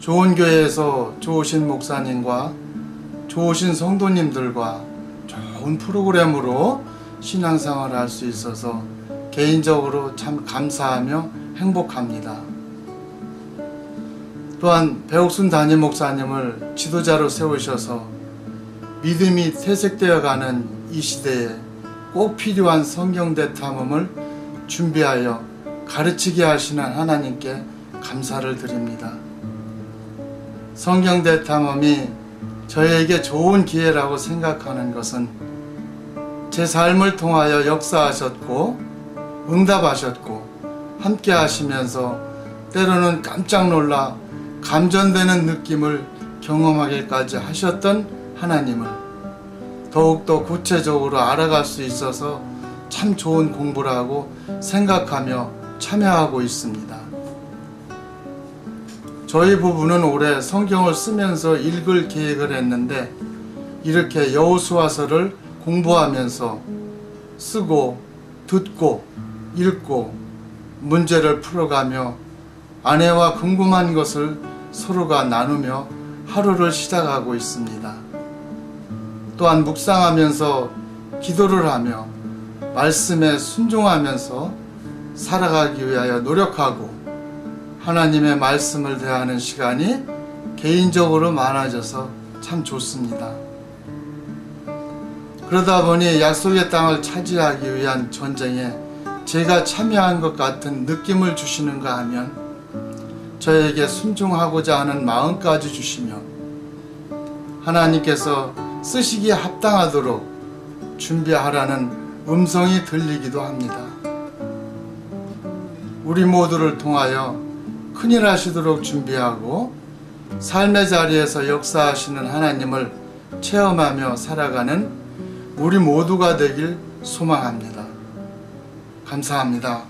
좋은 교회에서 좋으신 목사님과 좋으신 성도님들과 좋은 프로그램으로 신앙생활을 할 수 있어서 개인적으로 참 감사하며 행복합니다. 또한 배옥순 담임 목사님을 지도자로 세우셔서 믿음이 퇴색되어 가는 이 시대에 꼭 필요한 성경대 탐험을 준비하여 가르치게 하시는 하나님께 감사를 드립니다. 성경대 탐험이 저에게 좋은 기회라고 생각하는 것은 제 삶을 통하여 역사하셨고 응답하셨고 함께 하시면서 때로는 깜짝 놀라 감전되는 느낌을 경험하기까지 하셨던 하나님을 더욱더 구체적으로 알아갈 수 있어서 참 좋은 공부라고 생각하며 참여하고 있습니다. 저희 부부는 올해 성경을 쓰면서 읽을 계획을 했는데 이렇게 여호수아서를 공부하면서 쓰고 듣고 읽고 문제를 풀어가며 아내와 궁금한 것을 서로가 나누며 하루를 시작하고 있습니다. 또한 묵상하면서 기도를 하며 말씀에 순종하면서 살아가기 위하여 노력하고 하나님의 말씀을 대하는 시간이 개인적으로 많아져서 참 좋습니다. 그러다 보니 약속의 땅을 차지하기 위한 전쟁에 제가 참여한 것 같은 느낌을 주시는가 하면 저에게 순종하고자 하는 마음까지 주시며 하나님께서 쓰시기에 합당하도록 준비하라는 음성이 들리기도 합니다. 우리 모두를 통하여 큰일 하시도록 준비하고 삶의 자리에서 역사하시는 하나님을 체험하며 살아가는 우리 모두가 되길 소망합니다. 감사합니다.